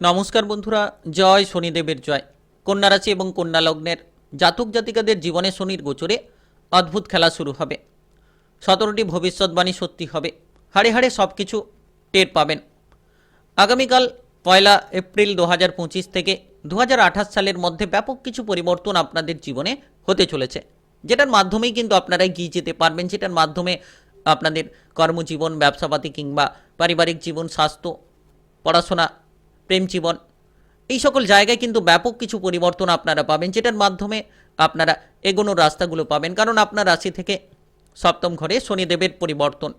নমস্কার বন্ধুরা, জয় শনিদেবের জয়। কন্যা রাশি এবং কন্যা লগ্নের জাতক জাতিকাদের জীবনে শনির গোচরে অদ্ভুত খেলা শুরু হবে। সতেরোটি ভবিষ্যৎবাণী সত্যি হবে। হাড়ে হাড়ে সব কিছু টের পাবেন। আগামীকাল পয়লা এপ্রিল দু হাজার পঁচিশ থেকে দু হাজার আঠাশ সালের মধ্যে ব্যাপক কিছু পরিবর্তন আপনাদের জীবনে হতে চলেছে। যেটার মাধ্যমেই কিন্তু আপনারা এগিয়ে যেতে পারবেন, যেটার মাধ্যমে আপনাদের কর্মজীবন, ব্যবসাপাতি কিংবা পারিবারিক জীবন, স্বাস্থ্য, পড়াশোনা প্রেম জীবন। এই সকল জায়গায় কিন্তু ব্যাপক কিছু পরিবর্তন আপনারা পাবেন, যেটার মাধ্যমে আপনারা এগোনোর রাস্তাগুলো পাবেন। কারণ আপনার রাশি থেকে সপ্তম ঘরে শনিদেবের পরিবর্তন।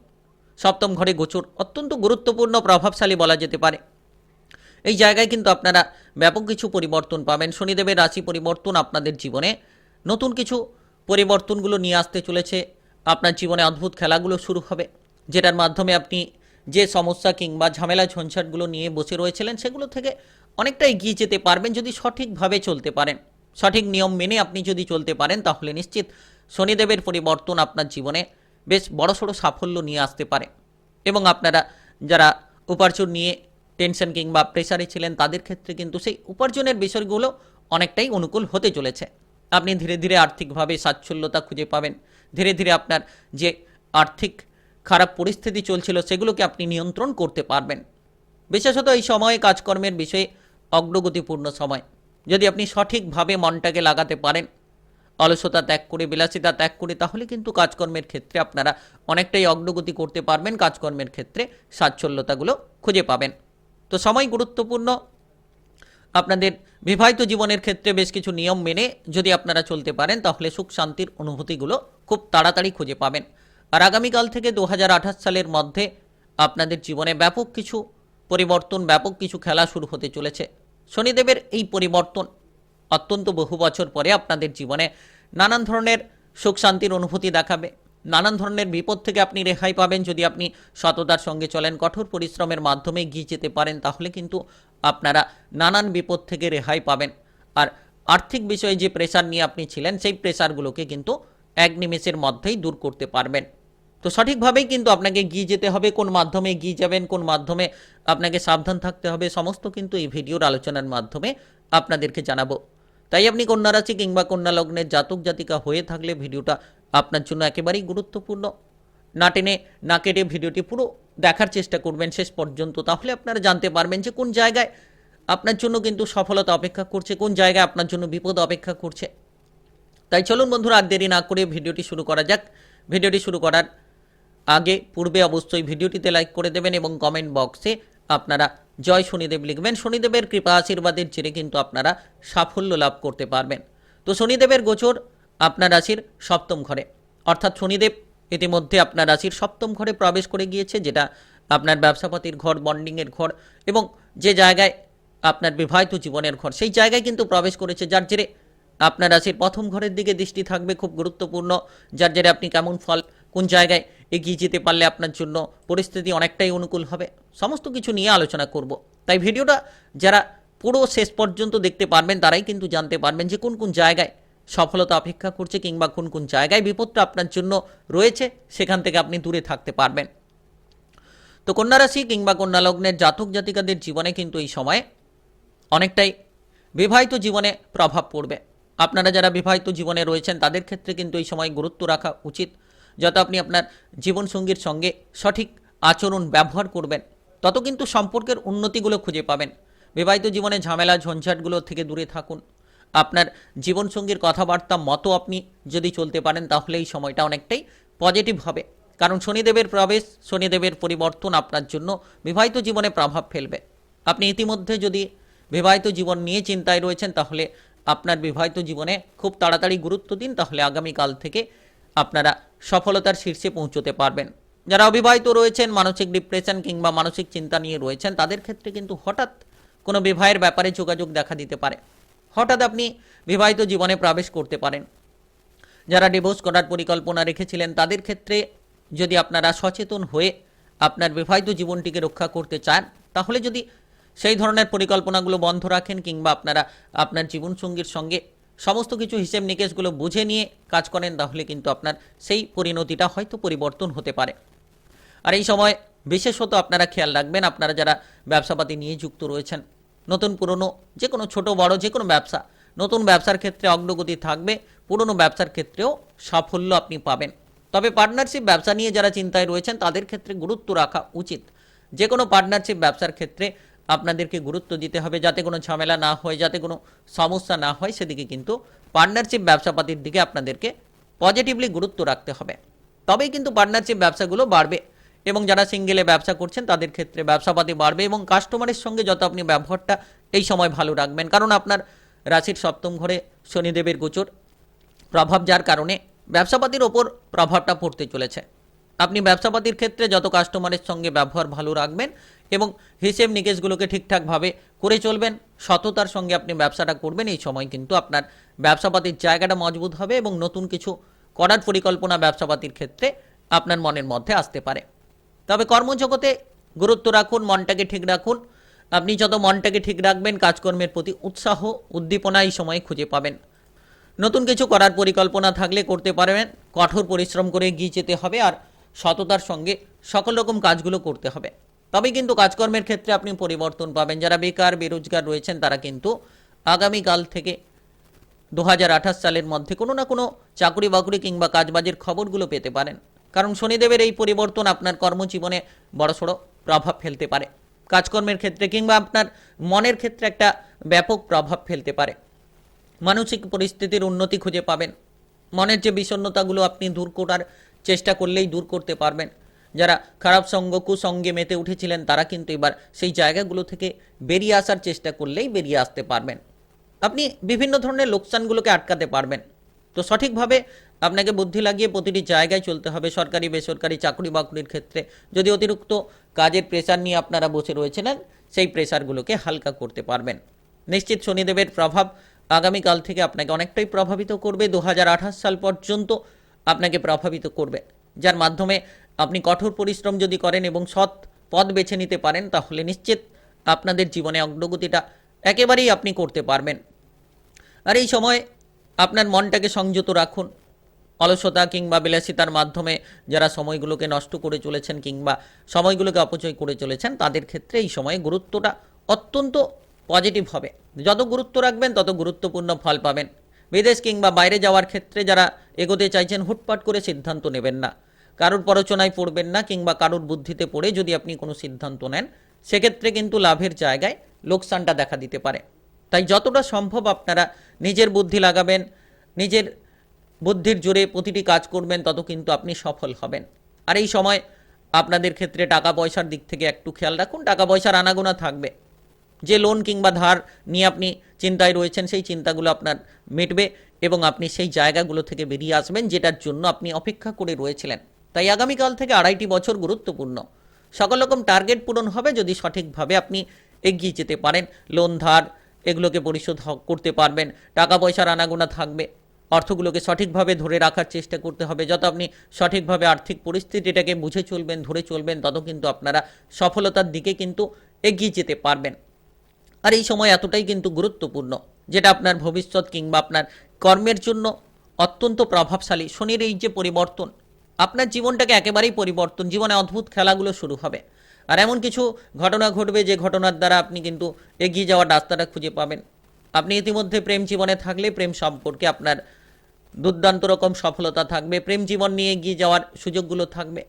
সপ্তম ঘরে গোচর, অত্যন্ত গুরুত্বপূর্ণ, প্রভাবশালী বলা যেতে পারে। এই জায়গায় কিন্তু আপনারা ব্যাপক কিছু পরিবর্তন পাবেন। শনিদেবের রাশি পরিবর্তন আপনাদের জীবনে নতুন কিছু পরিবর্তনগুলো নিয়ে আসতে চলেছে। আপনার জীবনে অদ্ভুত খেলাগুলো শুরু হবে, যেটার মাধ্যমে আপনি যে সমস্যা কিংবা ঝামেলা ঝঞ্ঝাটগুলো নিয়ে বসে রয়েছিলেন, সেগুলো থেকে অনেকটা এগিয়ে যেতে পারবেন যদি সঠিকভাবে চলতে পারেন। সঠিক নিয়ম মেনে আপনি যদি চলতে পারেন, তাহলে নিশ্চিত শনিদেবের পরিবর্তন আপনার জীবনে বেশ বড়সড় সাফল্য নিয়ে আসতে পারে। এবং আপনারা যারা উপার্জন নিয়ে টেনশন কিংবা প্রেশারে ছিলেন, তাদের ক্ষেত্রে কিন্তু সেই উপার্জনের বিষয়গুলো অনেকটাই অনুকূল হতে চলেছে। আপনি ধীরে ধীরে আর্থিকভাবে স্বাচ্ছল্যতা খুঁজে পাবেন। ধীরে ধীরে আপনার যে আর্থিক খারাপ পরিস্থিতি চলছিল, সেগুলোকে আপনি নিয়ন্ত্রণ করতে পারবেন। বিশেষত এই সময়ে কাজকর্মের বিষয়ে অগ্রগতিপূর্ণ সময়। যদি আপনি সঠিকভাবে মনটাকে লাগাতে পারেন, অলসতা ত্যাগ করে, বিলাসিতা ত্যাগ করে, তাহলে কিন্তু কাজকর্মের ক্ষেত্রে আপনারা অনেকটাই অগ্রগতি করতে পারবেন, কাজকর্মের ক্ষেত্রে সাচ্ছল্যতাগুলো খুঁজে পাবেন। তো সময় গুরুত্বপূর্ণ। আপনাদের বিবাহিত জীবনের ক্ষেত্রে বেশ কিছু নিয়ম মেনে যদি আপনারা চলতে পারেন, তাহলে সুখ শান্তির অনুভূতিগুলো খুব তাড়াতাড়ি খুঁজে পাবেন। আর আগামীকাল থেকে দু হাজার আঠাশ সালের মধ্যে আপনাদের জীবনে ব্যাপক কিছু পরিবর্তন, ব্যাপক কিছু খেলা শুরু হতে চলেছে। শনিদেবের এই পরিবর্তন অত্যন্ত বহু বছর পরে আপনাদের জীবনে নানান ধরনের সুখ শান্তির অনুভূতি দেখাবে। নানান ধরনের বিপদ থেকে আপনি রেহাই পাবেন। যদি আপনি সততার সঙ্গে চলেন, কঠোর পরিশ্রমের মাধ্যমে গিয়ে যেতে পারেন, তাহলে কিন্তু আপনারা নানান বিপদ থেকে রেহাই পাবেন। আর আর্থিক বিষয়ে যে প্রেশার নিয়ে আপনি ছিলেন, সেই প্রেশারগুলোকে কিন্তু এক নিমেষের মধ্যেই দূর করতে পারবেন। তো সঠিকভাবেই কিন্তু আপনাকে গিয়ে যেতে হবে, কোন মাধ্যমে গিয়ে যাবেন, কোন মাধ্যমে আপনাকে সাবধান থাকতে হবে, সমস্ত কিন্তু এই ভিডিওর আলোচনার মাধ্যমে আপনাদেরকে জানাব। তাই আপনি কন্যা রাশি কিংবা কন্যা লগ্নের জাতক, জাতিকা হয়ে থাকলে ভিডিওটা আপনার জন্য একেবারেই গুরুত্বপূর্ণ। না টেনে, না কেটে ভিডিওটি পুরো দেখার চেষ্টা করবেন শেষ পর্যন্ত, তাহলে আপনারা জানতে পারবেন যে কোন জায়গায় আপনার জন্য কিন্তু সফলতা অপেক্ষা করছে, কোন জায়গায় আপনার জন্য বিপদ অপেক্ষা করছে। তাই চলুন বন্ধুরা, আর দেরি না করে ভিডিওটি শুরু করা যাক। ভিডিওটি শুরু করার আগে, পূর্বে অবশ্যই ভিডিওটিতে লাইক করে দেবেন এবং কমেন্ট বক্সে আপনারা জয় শনিদেব লিখবেন। শনিদেবের কৃপা আশীর্বাদের জেরে কিন্তু আপনারা সাফল্য লাভ করতে পারবেন। তো শনিদেবের গোচর আপনার রাশির সপ্তম ঘরে। অর্থাৎ শনিদেব ইতিমধ্যে আপনার রাশির সপ্তম ঘরে প্রবেশ করে গিয়েছে, যেটা আপনার ব্যবসাপাতির ঘর বন্ডিংয়ের ঘর এবং যে জায়গায় আপনার বিবাহিত জীবনের ঘর, সেই জায়গায় কিন্তু প্রবেশ করেছে, যার জেরে আপনার রাশির প্রথম ঘরের দিকে দৃষ্টি থাকবে, খুব গুরুত্বপূর্ণ। যার জেরে আপনি কেমন ফল, কোন জায়গায় এগিয়ে যেতে পারলে আপনার জন্য পরিস্থিতি অনেকটাই অনুকূল হবে। সমস্ত কিছু নিয়ে আলোচনা করব। তাই ভিডিওটা যারা পুরো শেষ পর্যন্ত দেখতে পারবেন, তারাই কিন্তু জানতে পারবেন যে কোন কোন জায়গায় সফলতা অপেক্ষা করছে কিংবা কোন কোন জায়গায় বিপদটা আপনার জন্য রয়েছে, সেখান থেকে আপনি দূরে থাকতে পারবেন। তো কন্যা রাশি কিংবা কন্যা লগ্নের জাতক জাতিকাদের জীবনে কিন্তু এই সময়ে অনেকটাই বিবাহিত জীবনে প্রভাব পড়বে। আপনারা যারা বিবাহিত জীবনে রয়েছেন, তাদের ক্ষেত্রে কিন্তু এই সময় গুরুত্ব রাখা উচিত। যত আপনি আপনার জীবনসঙ্গীর সঙ্গে সঠিক আচরণ ব্যবহার করবেন, তত কিন্তু সম্পর্কের উন্নতিগুলো খুঁজে পাবেন। বিবাহিত জীবনে ঝামেলা, ঝঞ্ঝাটগুলো থেকে দূরে থাকুন। আপনার জীবনসঙ্গীর কথাবার্তা, মতো আপনি যদি চলতে পারেন, তাহলে এই সময়টা অনেকটাই পজিটিভ হবে। কারণ শনিদেবের প্রবেশ, শনিদেবের পরিবর্তন আপনার জন্য বিবাহিত জীবনে প্রভাব ফেলবে। আপনি ইতিমধ্যে যদি বিবাহিত জীবন নিয়ে চিন্তায় রয়েছেন, তাহলে আপনার বিবাহিত জীবনে খুব তাড়াতাড়ি গুরুত্ব দিন। তাহলে আগামীকাল থেকে আপনারা সফলতার শীর্ষে পৌঁছতে পারবেন। যারা অবিবাহিত রয়েছেন, মানসিক ডিপ্রেশন কিংবা মানসিক চিন্তা নিয়ে রয়েছেন, তাদের ক্ষেত্রে কিন্তু হঠাৎ কোনো বিবাহের ব্যাপারে যোগাযোগ দেখা দিতে পারে। হঠাৎ আপনি বিবাহিত জীবনে প্রবেশ করতে পারেন। যারা ডিভোর্স করার পরিকল্পনা রেখেছিলেন, তাদের ক্ষেত্রে যদি আপনারা সচেতন হয়ে আপনার বিবাহিত জীবনটিকে রক্ষা করতে চান, তাহলে যদি সেই ধরনের পরিকল্পনাগুলো বন্ধ রাখেন কিংবা আপনারা আপনার জীবনসঙ্গীর সঙ্গে সমস্ত কিছু হিসেব নিকেশগুলো বুঝে নিয়ে কাজ করেন, তাহলে কিন্তু আপনার সেই পরিণতিটা হয়তো পরিবর্তন হতে পারে। আর এই সময় বিশেষত আপনারা খেয়াল রাখবেন, আপনারা যারা ব্যবসাপাতি নিয়ে যুক্ত রয়েছেন, নতুন পুরনো, যে কোনো ছোট, বড়, যে কোনো ব্যবসা, নতুন ব্যবসার ক্ষেত্রে অগ্রগতি থাকবে, পুরনো ব্যবসার ক্ষেত্রেও সাফল্য আপনি পাবেন। তবে পার্টনারশিপ ব্যবসা নিয়ে যারা চিন্তায় রয়েছেন, তাদের ক্ষেত্রে গুরুত্ব রাখা উচিত। যে কোনো পার্টনারশিপ ব্যবসার ক্ষেত্রে আপনাদেরকে গুরুত্ব দিতে হবে যাতে কোনো ঝামেলা না হয়, যাতে কোনো সমস্যা না হয়, সেদিকে কিন্তু পার্টনারশিপ ব্যবসাপাতির দিকে আপনাদেরকে পজিটিভলি গুরুত্ব রাখতে হবে। তবেই কিন্তু পার্টনারশিপ ব্যবসাগুলো বাড়বে এবং যারা সিঙ্গেলে ব্যবসা করছেন, তাদের ক্ষেত্রে ব্যবসাপাতি বাড়বে এবং কাস্টমারের সঙ্গে যত আপনি ব্যবহারটা এই সময় ভালো রাখবেন। কারণ আপনার রাশির সপ্তম ঘরে শনিদেবের গোচর প্রভাব যার কারণে ব্যবসাপাতির ওপর প্রভাবটা পড়তে চলেছে। আপনি ব্যবসাপাতির ক্ষেত্রে যত কাস্টমারের সঙ্গে ব্যবহার ভালো রাখবেন এবং হিসেব নিকেশগুলোকে ঠিকঠাকভাবে করে চলবেন, সততার সঙ্গে আপনি ব্যবসাটা করবেন, এই সময় কিন্তু আপনার ব্যবসাপাতির জায়গাটা মজবুত হবে এবং নতুন কিছু করার পরিকল্পনা ব্যবসাপাতির ক্ষেত্রে আপনার মনের মধ্যে আসতে পারে। তবে কর্মজগতে গুরুত্ব রাখুন, মনটাকে ঠিক রাখুন। আপনি যত মনটাকে ঠিক রাখবেন, কাজকর্মের প্রতি উৎসাহ, উদ্দীপনা এই সময় খুঁজে পাবেন। নতুন কিছু করার পরিকল্পনা থাকলে করতে পারবেন, কঠোর পরিশ্রম করে এগিয়ে যেতে হবে আর সততার সঙ্গে সকল রকম কাজগুলো করতে হবে। তবে কিন্তু কাজকর্মের ক্ষেত্রে আপনি পরিবর্তন পাবেন। যারা বেকার, বেরোজগার রয়েছেন, তারা কিন্তু আগামীকাল থেকে দু হাজার আঠাশ সালের মধ্যে কোনো না কোনো চাকরি বাকরি কিংবা কাজবাজের খবরগুলো পেতে পারেন। কারণ শনিদেবের এই পরিবর্তন আপনার কর্মজীবনে বড়সড় প্রভাব ফেলতে পারে। কাজকর্মের ক্ষেত্রে কিংবা আপনার মনের ক্ষেত্রে একটা ব্যাপক প্রভাব ফেলতে পারে। মানসিক পরিস্থিতির উন্নতি খুঁজে পাবেন। মনের যে বিষণ্ণতাগুলো আপনি দূর করার চেষ্টা করলেই দূর করতে পারবেন। যারা খারাপ সঙ্গ, কুসঙ্গে মেতে উঠেছিলেন, তারা কিন্তু এবার সেই জায়গাগুলো থেকে বেরিয়ে আসার চেষ্টা করলেই বেরিয়ে আসতে পারবেন। আপনি বিভিন্ন ধরনের লোকসানগুলোকে আটকাতে পারবেন। তো সঠিকভাবে আপনাকে বুদ্ধি লাগিয়ে প্রতিটি জায়গায় চলতে হবে, সরকারি, বেসরকারি চাকরি বাকরির ক্ষেত্রে। যদি অতিরিক্ত কাজের প্রেশার নিয়ে আপনারা বসে রয়েছিলেন, সেই প্রেশারগুলোকে হালকা করতে পারবেন। নিশ্চিত শনিদেবের প্রভাব আগামীকাল থেকে আপনাকে অনেকটাই প্রভাবিত করবে। দু হাজার আঠাশ সাল পর্যন্ত আপনাকে প্রভাবিত করবে। যার মাধ্যমে আপনি কঠোর পরিশ্রম যদি করেন এবং সৎ পথ বেছে নিতে পারেন, তাহলে নিশ্চিত আপনাদের জীবনে অগ্রগতিটা একেবারেই আপনি করতে পারবেন। আর এই সময় আপনার মনটাকে সংযত রাখুন। অলসতা কিংবা বিলাসিতার মাধ্যমে যারা সময়গুলোকে নষ্ট করে চলেছেন কিংবা সময়গুলোকে অপচয় করে চলেছেন, তাদের ক্ষেত্রে এই সময়ে গুরুত্বটা অত্যন্ত পজিটিভ হবে। যত গুরুত্ব রাখবেন, তত গুরুত্বপূর্ণ ফল পাবেন। বিদেশ কিংবা বাইরে যাওয়ার ক্ষেত্রে যারা এগোতে চাইছেন, হুটপাট করে সিদ্ধান্ত নেবেন না। কারোর পরচনায় পড়বেন না কিংবা কারোর বুদ্ধিতে পড়ে যদি আপনি কোনো সিদ্ধান্ত নেন, সেক্ষেত্রে কিন্তু লাভের জায়গায় লোকসানটা দেখা দিতে পারে। তাই যতটা সম্ভব আপনারা নিজের বুদ্ধি লাগাবেন, নিজের বুদ্ধির জোরে প্রতিটি কাজ করবেন, তত কিন্তু আপনি সফল হবেন। আর এই সময় আপনাদের ক্ষেত্রে টাকা পয়সার দিক থেকে একটু খেয়াল রাখুন। টাকা পয়সার আনাগোনা থাকবে। যে লোন কিংবা ধার নিয়ে আপনি চিন্তায় রয়েছেন, সেই চিন্তাগুলো আপনার মিটবে এবং আপনি সেই জায়গাগুলো থেকে বেরিয়ে আসবেন যেটার জন্য আপনি অপেক্ষা করে রয়েছিলেন। তাই আগামীকাল থেকে আড়াইটি বছর গুরুত্বপূর্ণ। সকল রকম টার্গেট পূরণ হবে যদি সঠিকভাবে আপনি এগিয়ে যেতে পারেন। লোন ধার, এগুলোকে পরিশোধ করতে পারবেন। টাকা পয়সার আনাগোনা থাকবে। অর্থগুলোকে সঠিকভাবে ধরে রাখার চেষ্টা করতে হবে। যত আপনি সঠিকভাবে আর্থিক পরিস্থিতিটাকে বুঝে চলবেন, ধরে চলবেন, তত কিন্তু আপনারা সফলতার দিকে কিন্তু এগিয়ে যেতে পারবেন। আর এই সময় এতটাই কিন্তু গুরুত্বপূর্ণ, যেটা আপনার ভবিষ্যৎ কিংবা আপনার কর্মের জন্য অত্যন্ত প্রভাবশালী। শনির এই যে পরিবর্তন, আপনার জীবনটাকে একেবারেই পরিবর্তন, জীবনে অদ্ভুত খেলাগুলো শুরু হবে। আর এমন কিছু ঘটনা ঘটবে যে ঘটনার দ্বারা আপনি কিন্তু এগিয়ে যাওয়ার রাস্তাটা খুঁজে পাবেন। আপনি ইতিমধ্যে প্রেম জীবনে থাকলে প্রেম সম্পর্কে আপনার দুর্দান্ত রকম সফলতা থাকবে, প্রেম জীবন নিয়ে এগিয়ে যাওয়ার সুযোগগুলো থাকবে।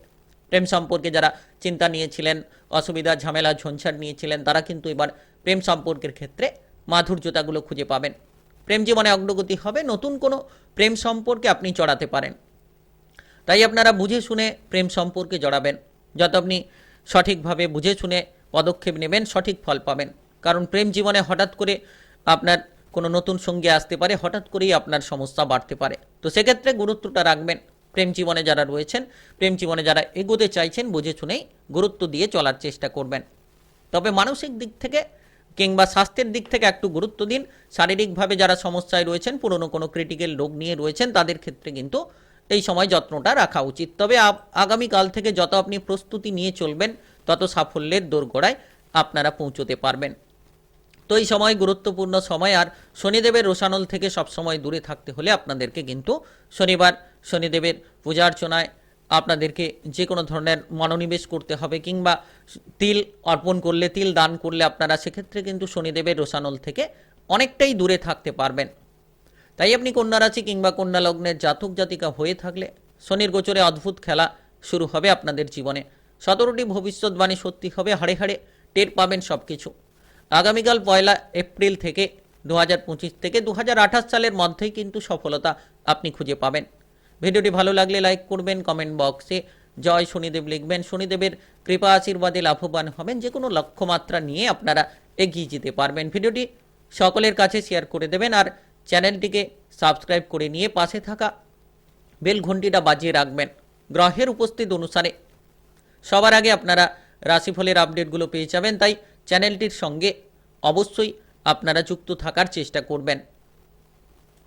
প্রেম সম্পর্কে যারা চিন্তা নিয়েছিলেন, অসুবিধা, ঝামেলা, ঝঞ্ঝাট নিয়েছিলেন, তারা কিন্তু এবার প্রেম সম্পর্কের ক্ষেত্রে মাধুর্যতাগুলো খুঁজে পাবেন। প্রেম জীবনে অগ্রগতি হবে, নতুন কোনো প্রেম সম্পর্কে আপনি চড়াতে পারেন। তাই আপনারা বুঝে শুনে প্রেম সম্পর্কে জড়াবেন। যত আপনি সঠিকভাবে বুঝে শুনে পদক্ষেপ নেবেন, সঠিক ফল পাবেন। কারণ প্রেম জীবনে হঠাৎ করে আপনার কোনো নতুন সঙ্গী আসতে পারে, হঠাৎ করেই আপনার সমস্যা বাড়তে পারে। তো সেক্ষেত্রে গুরুত্বটা রাখবেন। প্রেম জীবনে যারা রয়েছেন, প্রেম জীবনে যারা এগোতে চাইছেন, বুঝে শুনেই গুরুত্ব দিয়ে চলার চেষ্টা করবেন। তবে মানসিক দিক থেকে কিংবা স্বাস্থ্যের দিক থেকে একটু গুরুত্ব দিন। শারীরিকভাবে যারা সমস্যায় রয়েছেন, পুরনো কোনো ক্রিটিক্যাল রোগ নিয়ে রয়েছেন, তাদের ক্ষেত্রে কিন্তু এই সময় যত্নটা রাখা উচিত। তবে আগামীকাল থেকে যত আপনি প্রস্তুতি নিয়ে চলবেন, তত সাফল্যের দোরগোড়ায় আপনারা পৌঁছতে পারবেন। তো এই সময় গুরুত্বপূর্ণ সময়। আর শনিদেবের রোশানল থেকে সবসময় দূরে থাকতে হলে আপনাদেরকে কিন্তু শনিবার, শনিদেবের পূজা অর্চনায় আপনাদেরকে যে কোনো ধরনের মনোনিবেশ করতে হবে কিংবা তিল অর্পণ করলে, তিল দান করলে আপনারা সেক্ষেত্রে কিন্তু শনিদেবের রোসানল থেকে অনেকটাই দূরে থাকতে পারবেন। তাই আপনি কন্যা রাশি কিংবা কন্যা লগ্নের জাতক, জাতিকা হয়ে থাকলে শনির গোচরে অদ্ভুত খেলা শুরু হবে আপনাদের জীবনে। সতেরোটি ভবিষ্যৎবাণী সত্যি হবে, হাড়ে হাড়ে টের পাবেন সব কিছু আগামীকাল পয়লা এপ্রিল থেকে দু হাজার পঁচিশ থেকে দু হাজার আঠাশ সালের মধ্যেই কিন্তু সফলতা আপনি খুঁজে পাবেন। ভিডিওটি ভালো লাগলে লাইক করবেন কমেন্ট বক্সে জয় শনিদেব লিখবেন। শনিদেবের কৃপা আশীর্বাদে লাভবান হবেন, যে কোনো লক্ষ্যমাত্রা নিয়ে আপনারা এগিয়ে যেতে পারবেন। ভিডিওটি সকলের কাছে শেয়ার করে দেবেন আর চ্যানেলটিকে সাবস্ক্রাইব করে নিয়ে পাশে থাকা বেল ঘন্টিটা বাজিয়ে রাখবেন। গ্রহের উপস্থিত অনুসারে সবার আগে আপনারা রাশিফলের আপডেটগুলো পেয়ে যাবেন, তাই চ্যানেলটির সঙ্গে অবশ্যই আপনারা যুক্ত থাকার চেষ্টা করবেন।